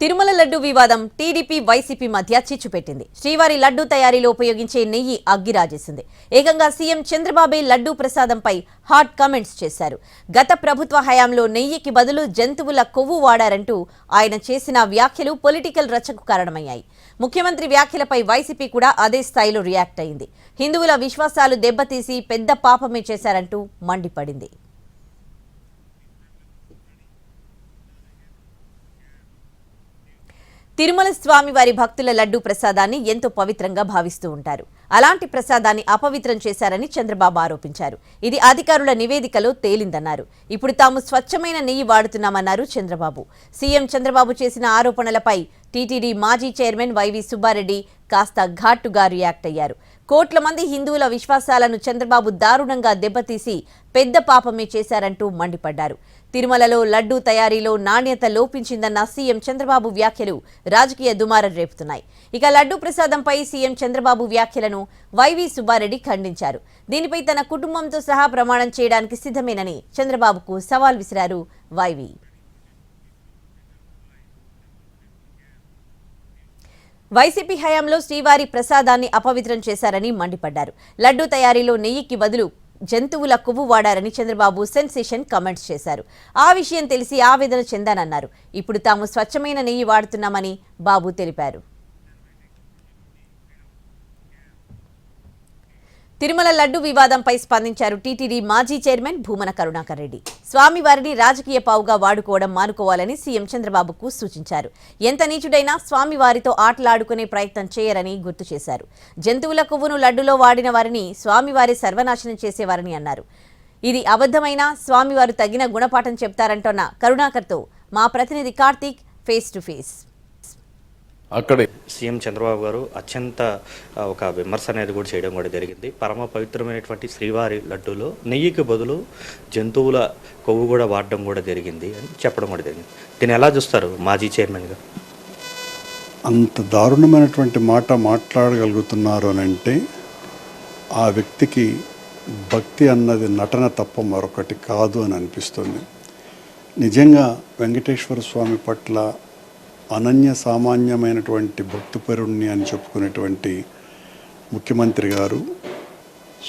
తిరుమల లడ్డు వివాదం TDP YCP మధ్య చిచ్చుపెట్టింది శ్రీవారి లడ్డు తయారీలో ఉపయోగించే నెయ్యి అగ్గిరాజేసింది. ఏకంగా సీఎం చంద్రబాబే లడ్డు ప్రసాదంపై హాట్ కామెంట్స్ చేశారు. గత ప్రభుత్వ హయాంలో నెయ్యికి బదులు జంతువుల కొవ్వు వాడారంటూ ఆయన చేసిన వ్యాఖ్యలు పొలిటికల్ రచ్చకు కారణమయ్యాయి. ముఖ్యమంత్రి వ్యాఖ్యలపై వైసీపీ కూడా అదే స్థాయిలో రియాక్ట్ అయింది. హిందువుల విశ్వాసాలు దెబ్బతీసి పెద్ద పాపమే చేశారంటూ మండిపడింది. తిరుమల స్వామి వారి భక్తుల లడ్డూ ప్రసాదాన్ని ఎంతో పవిత్రంగా భావిస్తూ ఉంటారు. అలాంటి ప్రసాదాన్ని అపవిత్రం చేశారని చంద్రబాబు ఆరోపించారు. ఇది అధికారుల నివేదికలో తేలిందన్నారు. ఇప్పుడు తాము స్వచ్ఛమైన నెయ్యి వాడుతున్నామన్నారు చంద్రబాబు. సీఎం చంద్రబాబు చేసిన ఆరోపణలపై టీటీడీ మాజీ చైర్మన్ వైవి సుబ్బారెడ్డి కాస్త ఘాటుగా రియాక్ట్ అయ్యారు. కోట్ల మంది హిందువుల విశ్వాసాలను చంద్రబాబు దారుణంగా దెబ్బతీసి పెద్ద పాపమే చేశారంటూ మండిపడ్డారు. తిరుమలలో లడ్డూ తయారీలో నాణ్యత లోపించిందన్న సీఎం చంద్రబాబు వ్యాఖ్యలు రాజకీయ దుమారం రేపుతున్నాయి. ఇక లడ్డూ ప్రసాదంపై సీఎం చంద్రబాబు వ్యాఖ్యలను వైవి సుబ్బారెడ్డి ఖండించారు. దీనిపై తన కుటుంబంతో సహా ప్రమాణం చేయడానికి సిద్ధమేనని చంద్రబాబుకు సవాల్ విసిరారు వైవి. వైసీపీ హయాంలో శ్రీవారి ప్రసాదాన్ని అపవిత్రం చేశారని మండిపడ్డారు. లడ్డూ తయారీలో నెయ్యికి బదులు జంతువుల కొవ్వు వాడారని చంద్రబాబు సెన్సేషన్ కమెంట్స్ చేశారు. ఆ విషయం తెలిసి ఆవేదన చెందానన్నారు. ఇప్పుడు తాము స్వచ్ఛమైన నెయ్యి వాడుతున్నామని బాబు తెలిపారు. తిరుమల లడ్డు వివాదంపై స్పందించారు టీటీడీ మాజీ చైర్మన్ భూమన కరుణాకర్ రెడ్డి. స్వామివారిని రాజకీయ పావుగా వాడుకోవడం మానుకోవాలని సీఎం చంద్రబాబుకు సూచించారు. ఎంత నీచుడైనా స్వామివారితో ఆటలాడుకునే ప్రయత్నం చేయరని గుర్తు చేశారు. జంతువుల కొవ్వును లడ్డులో వాడిన వారిని స్వామివారి సర్వనాశనం చేసేవారని అన్నారు. ఇది అబద్ధమైన స్వామివారు తగిన గుణపాఠం చెప్తారంటోన్న కరుణాకర్తో మా ప్రతినిధి కార్తీక్ ఫేస్ టు ఫేస్. అక్కడే. సీఎం చంద్రబాబు గారు అత్యంత ఒక విమర్శ అనేది కూడా చేయడం కూడా జరిగింది. పరమ పవిత్రమైనటువంటి శ్రీవారి లడ్డూలో నెయ్యికి బదులు జంతువుల కొవ్వు కూడా వాడడం కూడా జరిగింది అని చెప్పడం కూడా జరిగింది. దీన్ని ఎలా చూస్తారు మాజీ చైర్మన్గా అంత దారుణమైనటువంటి మాట మాట్లాడగలుగుతున్నారు అని అంటే ఆ వ్యక్తికి భక్తి అన్నది నటన తప్ప మరొకటి కాదు అని అనిపిస్తుంది. నిజంగా వెంకటేశ్వర స్వామి పట్ల అనన్య సామాన్యమైనటువంటి భక్తిపరుణ్ణి అని చెప్పుకునేటువంటి ముఖ్యమంత్రి గారు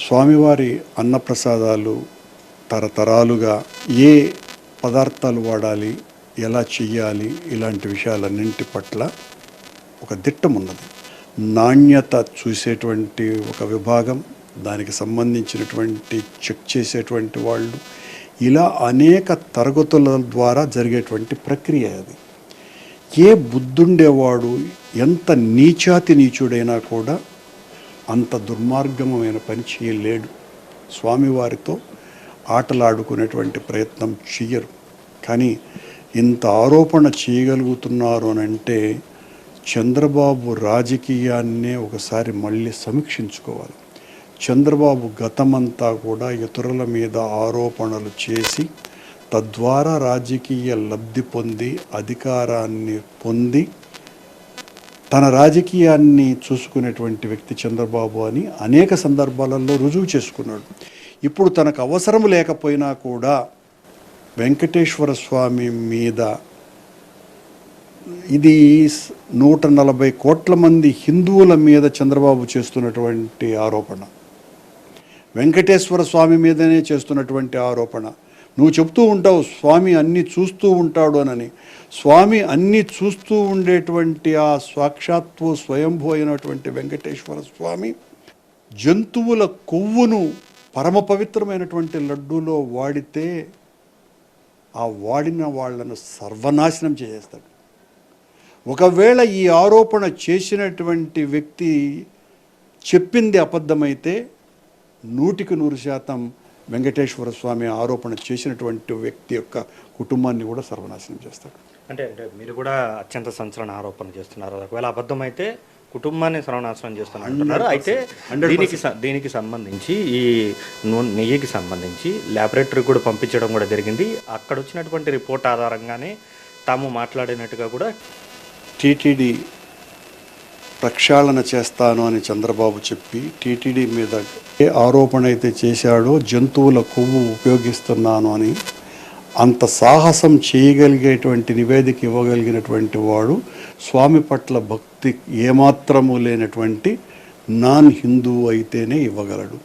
స్వామివారి అన్నప్రసాదాలు తరతరాలుగా ఏ పదార్థాలు వాడాలి ఎలా చెయ్యాలి ఇలాంటి విషయాలన్నింటి పట్ల ఒక దిట్టం ఉన్నది. నాణ్యత చూసేటువంటి ఒక విభాగం దానికి సంబంధించినటువంటి చెక్ చేసేటువంటి వాళ్ళు ఇలా అనేక తరగతుల ద్వారా జరిగేటువంటి ప్రక్రియ అది. ఏ బుద్ధుండేవాడు ఎంత నీచాతి నీచుడైనా కూడా అంత దుర్మార్గమైన పని చేయలేడు. స్వామివారితో ఆటలాడుకునేటువంటి ప్రయత్నం చెయ్యరు. కానీ ఇంత ఆరోపణ చేయగలుగుతున్నారు అని అంటే చంద్రబాబు రాజకీయాన్నే ఒకసారి మళ్ళీ సమీక్షించుకోవాలి. చంద్రబాబు గతమంతా కూడా ఇతరుల మీద ఆరోపణలు చేసి తద్వారా రాజకీయ లబ్ధి పొంది అధికారాన్ని పొంది తన రాజకీయాన్ని చూసుకునేటువంటి వ్యక్తి చంద్రబాబు అని అనేక సందర్భాలలో రుజువు చేసుకున్నాడు. ఇప్పుడు తనకు అవసరం లేకపోయినా కూడా వెంకటేశ్వర స్వామి మీద ఇది నూట నలభై కోట్ల మంది హిందువుల మీద చంద్రబాబు చేస్తున్నటువంటి ఆరోపణ. వెంకటేశ్వర స్వామి మీదనే చేస్తున్నటువంటి ఆరోపణ. నువ్వు చెప్తూ ఉంటావు స్వామి అన్నీ చూస్తూ ఉంటాడు అనని. స్వామి అన్నీ చూస్తూ ఉండేటువంటి ఆ సాక్షాత్వ స్వయంభూ అయినటువంటి వెంకటేశ్వర స్వామి జంతువుల కొవ్వును పరమ పవిత్రమైనటువంటి లడ్డూలో వాడితే ఆ వాడిన వాళ్ళను సర్వనాశనం చేసేస్తాడు. ఒకవేళ ఈ ఆరోపణ చేసినటువంటి వ్యక్తి చెప్పింది అబద్ధమైతే నూటికి నూరు శాతం వెంకటేశ్వర స్వామి ఆరోపణ చేసినటువంటి వ్యక్తి యొక్క కుటుంబాన్ని కూడా సర్వనాశనం చేస్తాడు. అంటే అంటే మీరు కూడా అత్యంత సంచలన ఆరోపణ చేస్తున్నారు. ఒకవేళ అబద్ధమైతే కుటుంబాన్ని సర్వనాశనం చేస్తున్నారు అయితే 100%. దీనికి దీనికి సంబంధించి ఈ నూ- నెయ్యికి సంబంధించి ల్యాబొరేటరీ కూడా పంపించడం కూడా జరిగింది. అక్కడ వచ్చినటువంటి రిపోర్ట్ ఆధారంగానే తాము మాట్లాడినట్టుగా కూడా టీటీడీ ప్రక్షాళన చేస్తాను అని చంద్రబాబు చెప్పి టీటీడీ మీద ఏ ఆరోపణ అయితే చేశాడో జంతువుల కొవ్వు ఉపయోగిస్తున్నాను అని అంత సాహసం చేయగలిగేటువంటి నివేదిక ఇవ్వగలిగినటువంటి వాడు స్వామి పట్ల భక్తి ఏమాత్రము లేనటువంటి నాన్ హిందూ అయితేనే ఇవ్వగలడు.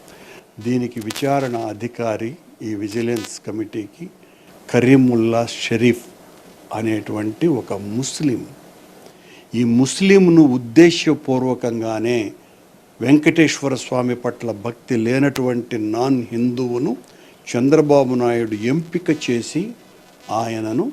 దీనికి విచారణ అధికారి ఈ విజిలెన్స్ కమిటీకి కరీముల్లా షరీఫ్ అనేటువంటి ఒక ముస్లిం ఈ ముస్లింను ఉద్దేశ్యపూర్వకంగానే వెంకటేశ్వర స్వామి పట్ల భక్తి లేనటువంటి నాన్ హిందువును చంద్రబాబు నాయుడు ఎంపిక చేసి ఆయనను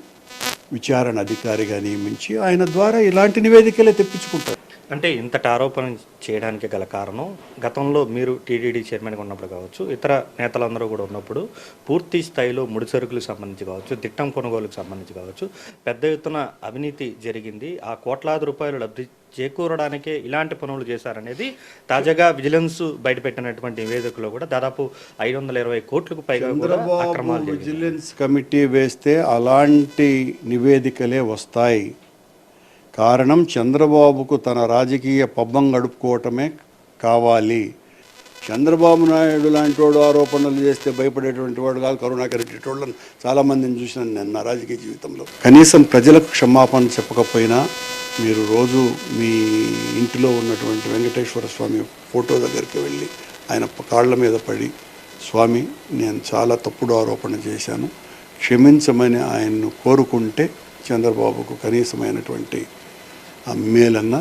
విచారణ అధికారిగా నియమించి ఆయన ద్వారా ఇలాంటి నివేదికలే తెప్పించుకుంటారు. అంటే ఇంతటి ఆరోపణ చేయడానికి గల కారణం గతంలో మీరు టీటీడీ చైర్మన్గా ఉన్నప్పుడు కావచ్చు ఇతర నేతలందరూ కూడా ఉన్నప్పుడు పూర్తి స్థాయిలో ముడి సరుకులకు సంబంధించి కావచ్చు దిట్టం కొనుగోలుకు సంబంధించి కావచ్చు పెద్ద ఎత్తున అవినీతి జరిగింది. ఆ కోట్లాది రూపాయలు లబ్ధి చేకూరడానికే ఇలాంటి పనులు చేశారనేది తాజాగా విజిలెన్స్ బయటపెట్టినటువంటి నివేదికలో కూడా దాదాపు ఐదు వందల ఇరవై కోట్లకు పైగా కూడా అక్రమాలు విజిలెన్స్ కమిటీ వేస్తే అలాంటి నివేదికలే వస్తాయి. కారణం చంద్రబాబుకు తన రాజకీయ పబ్బం గడుపుకోవటమే కావాలి. చంద్రబాబు నాయుడు లాంటి వాడు ఆరోపణలు చేస్తే భయపడేటువంటి వాడు కాదు కరుణాకర్ రెడ్డి వాళ్ళని చాలామందిని చూసినాను నేను నా రాజకీయ జీవితంలో. కనీసం ప్రజలకు క్షమాపణ చెప్పకపోయినా మీరు రోజు మీ ఇంటిలో ఉన్నటువంటి వెంకటేశ్వర స్వామి ఫోటో దగ్గరికి వెళ్ళి ఆయన కాళ్ళ మీద పడి స్వామి నేను చాలా తప్పుడు ఆరోపణ చేశాను. క్షమించమని ఆయన్ను కోరుకుంటే చంద్రబాబుకు కనీసమైనటువంటి ఆ మేలన్న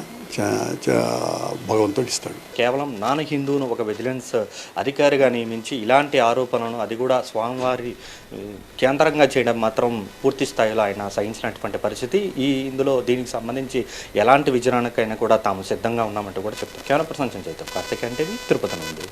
భగవంతుడు ఇస్తాడు. కేవలం నాన్ హిందూను ఒక విజిలెన్స్ అధికారిగా నియమించి ఇలాంటి ఆరోపణలను అది కూడా స్వామివారి కేంద్రంగా చేయడం మాత్రం పూర్తి స్థాయిలో ఆయన సహించినటువంటి పరిస్థితి. ఈ ఇందులో దీనికి సంబంధించి ఎలాంటి విజయానికైనా కూడా తాము సిద్ధంగా ఉన్నామంటూ కూడా చెప్తాం. కేవలం ప్రశంసం చేద్దాం. కార్తిక్ అంటే తిరుపతి నుండి.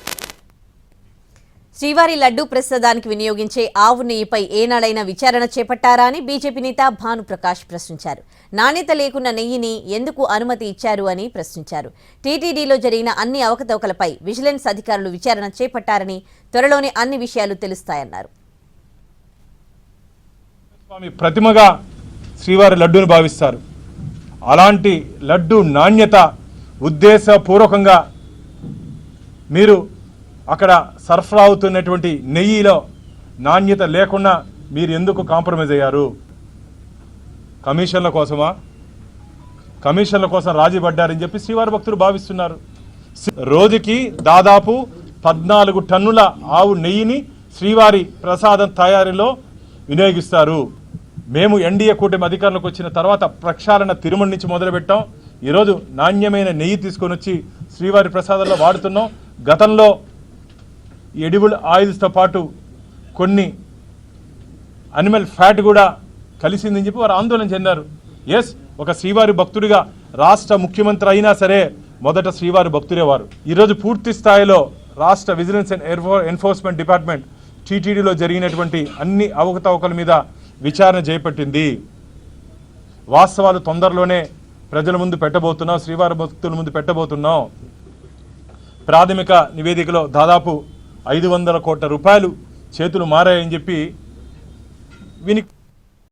శ్రీవారి లడ్డూ ప్రసాదానికి వినియోగించే ఆవు నెయ్యిపై ఏనాడైనా విచారణ చేపట్టారా అని బీజేపీ నేత భానుప్రకాష్ ప్రశ్నించారు. నాణ్యత లేకున్న నెయ్యిని ఎందుకు అనుమతి ఇచ్చారు అని ప్రశ్నించారు. టీటీడీలో జరిగిన అన్ని అవకతవకలపై విజిలెన్స్ అధికారులు విచారణ చేపట్టారని త్వరలోనే అన్ని విషయాలు తెలుస్తాయన్నారు. స్వామి ప్రతిమగా శ్రీవారి లడ్డూను భావిస్తారు. అలాంటి లడ్డు నాణ్యత ఉద్దేశపూర్వకంగా మీరు అక్కడ సరఫరా అవుతున్నటువంటి నెయ్యిలో నాణ్యత లేకుండా మీరు ఎందుకు కాంప్రమైజ్ అయ్యారు? కమిషన్ల కోసమా? కమిషన్ల కోసం రాజీ పడ్డారని చెప్పి శ్రీవారి భక్తులు భావిస్తున్నారు. రోజుకి దాదాపు పద్నాలుగు టన్నుల ఆవు నెయ్యిని శ్రీవారి ప్రసాదం తయారీలో వినియోగిస్తారు. మేము ఎన్డీఏ కూటమి అధికారంలోకి వచ్చిన తర్వాత ప్రక్షాళన తిరుమల నుంచి మొదలుపెట్టాం. ఈరోజు నాణ్యమైన నెయ్యి తీసుకొని వచ్చి శ్రీవారి ప్రసాదంలో వాడుతున్నాం. గతంలో ఎడిబుల్ ఆయిల్స్తో పాటు కొన్ని అనిమల్ ఫ్యాట్ కూడా కలిసిందని చెప్పి వారు ఆందోళన చెందారు. ఎస్ ఒక శ్రీవారి భక్తుడిగా రాష్ట్ర ముఖ్యమంత్రి అయినా సరే మొదట శ్రీవారి భక్తుడే వారు. ఈరోజు పూర్తి స్థాయిలో రాష్ట్ర విజిలెన్స్ అండ్ ఎన్ఫోర్స్మెంట్ డిపార్ట్మెంట్ టీటీడీలో జరిగినటువంటి అన్ని అవకతవకల మీద విచారణ చేపట్టింది. వాస్తవాలు తొందరలోనే ప్రజల ముందు పెట్టబోతున్నాం శ్రీవారి భక్తుల ముందు పెట్టబోతున్నాం. ప్రాథమిక నివేదికలో దాదాపు ఐదు వందల కోట్ల రూపాయలు చేతులు మారాయని చెప్పి విని